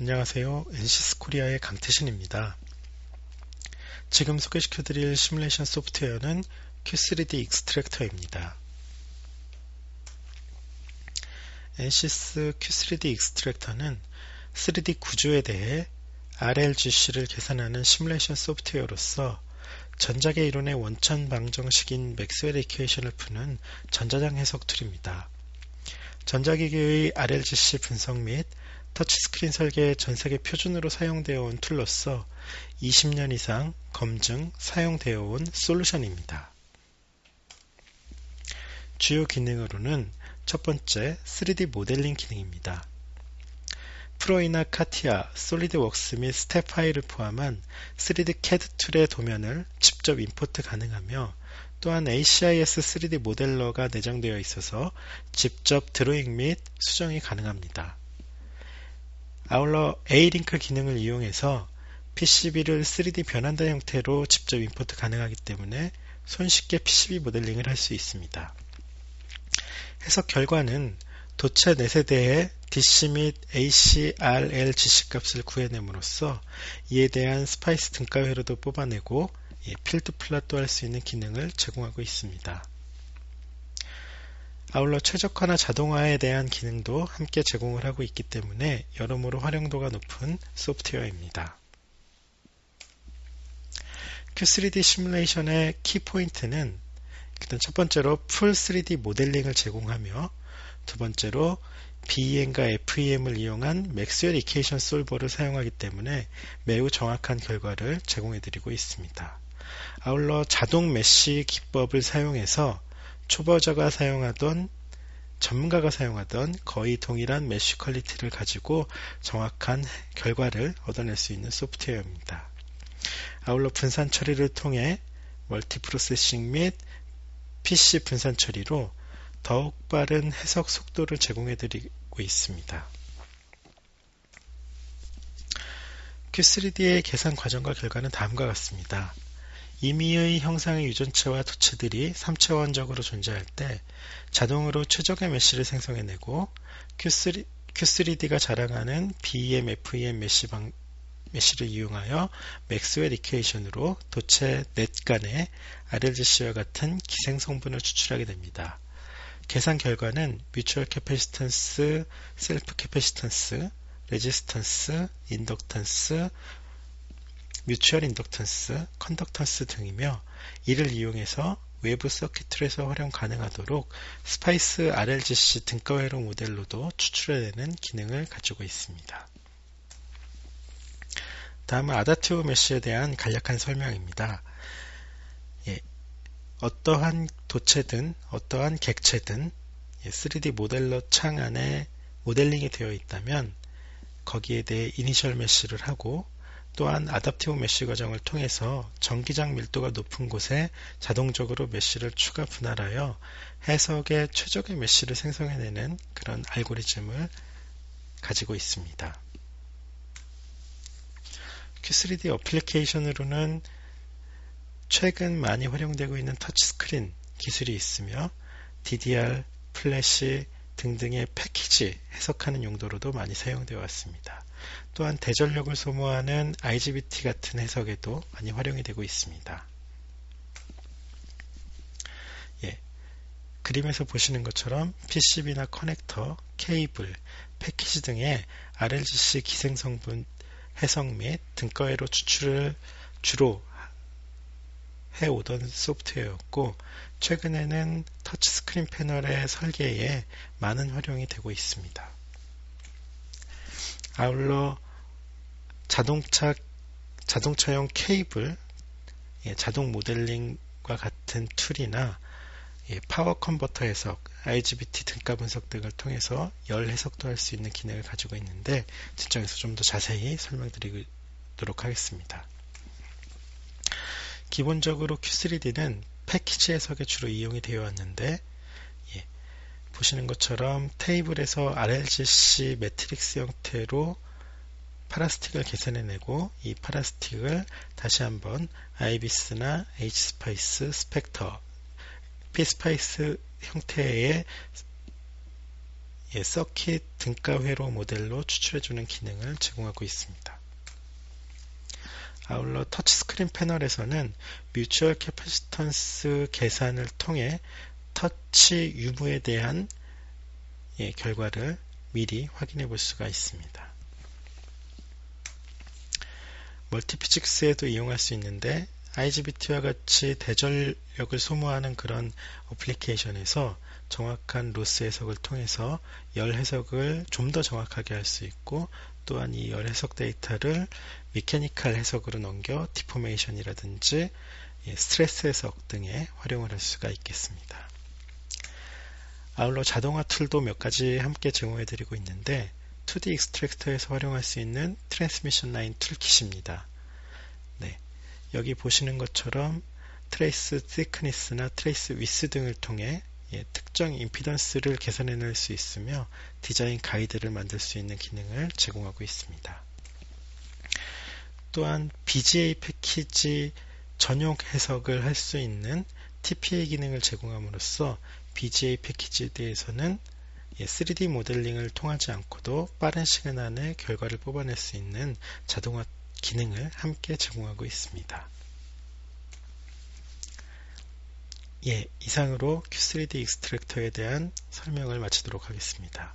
안녕하세요. NCS 코리아의 강태신입니다. 지금 소개시켜드릴 시뮬레이션 소프트웨어는 Q3D 익스트랙터입니다. NCS Q3D 익스트랙터는 3D 구조에 대해 RLGC를 계산하는 시뮬레이션 소프트웨어로서 전자계 이론의 원천 방정식인 맥스웰 이퀘이션을 푸는 전자장 해석 툴입니다. 전자기기의 RLGC 분석 및 터치스크린 설계 전 세계 표준으로 사용되어 온 툴로서 20년 이상 검증, 사용되어 온 솔루션입니다. 주요 기능으로는 첫 번째 3D 모델링 기능입니다. 프로이나 카티아, 솔리드웍스 및 스텝 파일을 포함한 3D CAD 툴의 도면을 직접 임포트 가능하며 또한 ACIS 3D 모델러가 내장되어 있어서 직접 드로잉 및 수정이 가능합니다. 아울러 A-링크 기능을 이용해서 PCB를 3D 변환된 형태로 직접 임포트 가능하기 때문에 손쉽게 PCB 모델링을 할 수 있습니다. 해석 결과는 도체 4세대의 DC 및 AC, RL, GC 값을 구해냄으로써 이에 대한 스파이스 등가 회로도 뽑아내고 예, 필드 플랫도 할 수 있는 기능을 제공하고 있습니다. 아울러 최적화나 자동화에 대한 기능도 함께 제공을 하고 있기 때문에 여러모로 활용도가 높은 소프트웨어입니다. Q3D 시뮬레이션의 키포인트는 일단 첫 번째로 풀 3D 모델링을 제공하며 두 번째로 BEM과 FEM을 이용한 맥스웰 이케이션 솔버를 사용하기 때문에 매우 정확한 결과를 제공해드리고 있습니다. 아울러 자동 메쉬 기법을 사용해서 초보자가 사용하던 전문가가 사용하던 거의 동일한 메쉬 퀄리티를 가지고 정확한 결과를 얻어낼 수 있는 소프트웨어입니다. 아울러 분산 처리를 통해 멀티 프로세싱 및 PC 분산 처리로 더욱 빠른 해석 속도를 제공해 드리고 있습니다. Q3D의 계산 과정과 결과는 다음과 같습니다. 임의의 형상의 유전체와 도체들이 3차원적으로 존재할 때 자동으로 최적의 메쉬를 생성해내고 Q3, Q3D가 자랑하는 BEM, FEM 메쉬 방, 메쉬를 이용하여 맥스웰 이퀘이션으로 도체 넷 간의 RLGC와 같은 기생 성분을 추출하게 됩니다. 계산 결과는 뮤추얼 캐패시턴스, 셀프 캐패시턴스, 레지스턴스, 인덕턴스, 뮤추얼 인덕턴스, 컨덕턴스 등이며 이를 이용해서 외부 서킷틀에서 활용 가능하도록 스파이스 RLGC 등가회로 모델로도 추출해내는 기능을 가지고 있습니다. 다음은 아다티브 메쉬에 대한 간략한 설명입니다. 예, 어떠한 도체든 어떠한 객체든 3D 예, 모델러 창 안에 모델링이 되어 있다면 거기에 대해 이니셜 메쉬를 하고 또한 아답티브 메쉬 과정을 통해서 전기장 밀도가 높은 곳에 자동적으로 메쉬를 추가 분할하여 해석의 최적의 메쉬를 생성해내는 그런 알고리즘을 가지고 있습니다. Q3D 어플리케이션으로는 최근 많이 활용되고 있는 터치스크린 기술이 있으며 DDR, 플래시 등등의 패키지 해석하는 용도로도 많이 사용되어 왔습니다. 또한 대전력을 소모하는 IGBT 같은 해석에도 많이 활용이 되고 있습니다. 예, 그림에서 보시는 것처럼 PCB나 커넥터, 케이블, 패키지 등의 RLGC 기생성분 해석 및 등가회로 추출을 주로 해오던 소프트웨어였고 최근에는 터치스크린 패널의 설계에 많은 활용이 되고 있습니다. 아울러 자동차 자동차용 케이블, 예, 자동 모델링과 같은 툴이나 예, 파워 컨버터 해석, IGBT 등가 분석 등을 통해서 열 해석도 할 수 있는 기능을 가지고 있는데 진정에서 좀 더 자세히 설명드리도록 하겠습니다. 기본적으로 Q3D는 패키지 해석에 주로 이용이 되어 왔는데 예, 보시는 것처럼 테이블에서 RLGC 매트릭스 형태로 파라스틱을 계산해내고 이 파라스틱을 다시 한번 아이비스나 H스파이스, 스펙터, P스파이스 형태의 예, 서킷 등가 회로 모델로 추출해주는 기능을 제공하고 있습니다. 아울러 터치스크린 패널에서는 뮤추얼 캐퍼시턴스 계산을 통해 터치 유무에 대한 예, 결과를 미리 확인해 볼 수가 있습니다. 멀티피직스에도 이용할 수 있는데 IGBT와 같이 대전력을 소모하는 그런 어플리케이션에서 정확한 로스 해석을 통해서 열 해석을 좀 더 정확하게 할 수 있고 또한 이 열 해석 데이터를 미케니컬 해석으로 넘겨 디포메이션이라든지 예, 스트레스 해석 등에 활용을 할 수가 있겠습니다. 아울러 자동화 툴도 몇 가지 함께 제공해 드리고 있는데 2D 익스트랙터에서 활용할 수 있는 트랜스미션 라인 툴킷입니다. 네, 여기 보시는 것처럼 트레이스 thickness나 트레이스 위스 등을 통해 예, 특 정 임피던스를 계산해낼 수 있으며 디자인 가이드를 만들 수 있는 기능을 제공하고 있습니다. 또한 BGA 패키지 전용 해석을 할 수 있는 TPA 기능을 제공함으로써 BGA 패키지에 대해서는 3D 예, 모델링을 통하지 않고도 빠른 시간 안에 결과를 뽑아낼 수 있는 자동화 기능을 함께 제공하고 있습니다. 예, 이상으로 Q3D 익스트랙터에 대한 설명을 마치도록 하겠습니다.